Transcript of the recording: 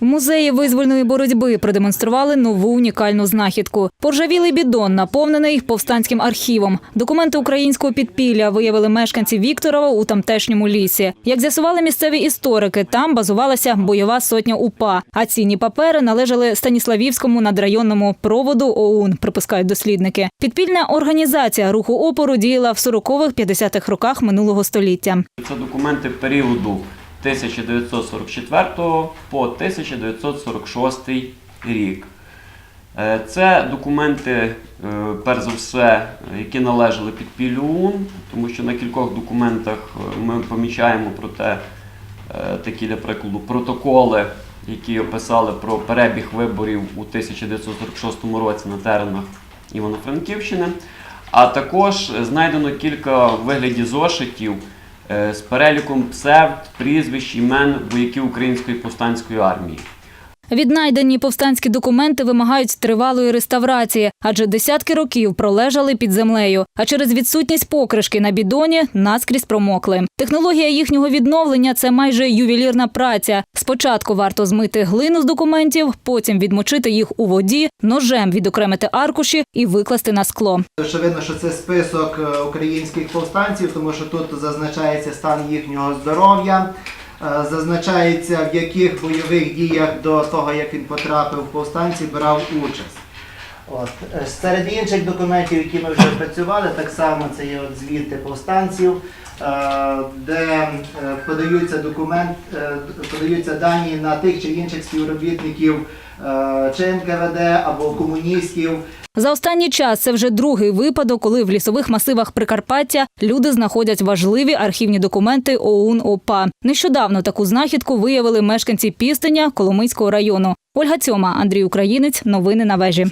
В музеї визвольної боротьби продемонстрували нову унікальну знахідку. Поржавілий бідон, наповнений повстанським архівом. Документи українського підпілля виявили мешканці Вікторова у тамтешньому лісі. Як з'ясували місцеві історики, там базувалася бойова сотня УПА. А цінні папери належали Станіславівському надрайонному проводу ОУН, припускають дослідники. Підпільна організація руху опору діяла в 40-50-х роках минулого століття. Це документи періоду 1944 по 1946 рік. Е, Це документи, е, перш за все, які належали підпіллю ОУН, тому що на кількох документах е, ми помічаємо про те, такі, для прикладу, протоколи, які описали про перебіг виборів у 1946 році на теренах Івано-Франківщини. А також знайдено кілька в вигляді зошитів з переліком псевд, прізвищ, імен вояків Української повстанської армії. Віднайдені повстанські документи вимагають тривалої реставрації, адже десятки років пролежали під землею. А через відсутність покришки на бідоні наскрізь промокли. Технологія їхнього відновлення це майже ювелірна праця. Спочатку варто змити глину з документів, потім відмочити їх у воді, ножем відокремити аркуші і викласти на скло. Очевидно, що це список е, українських повстанців, тому що тут зазначається стан їхнього здоров'я, зазначається в яких бойових діях до того, як він потрапив в повстанці, брав участь. От. е, Серед інших документів, які ми вже працювали, так само це є от звіти повстанців, е, де е, подаються документ, подаються дані на тих чи інших співробітників чи НКВД або комуністів, За останній час це вже другий випадок, коли в лісових масивах Прикарпаття люди знаходять важливі архівні документи ОУН ОПА. Нещодавно таку знахідку виявили мешканці Пістиня Коломийського району. Ольга Цьома, Андрій Українець. Новини на вежі.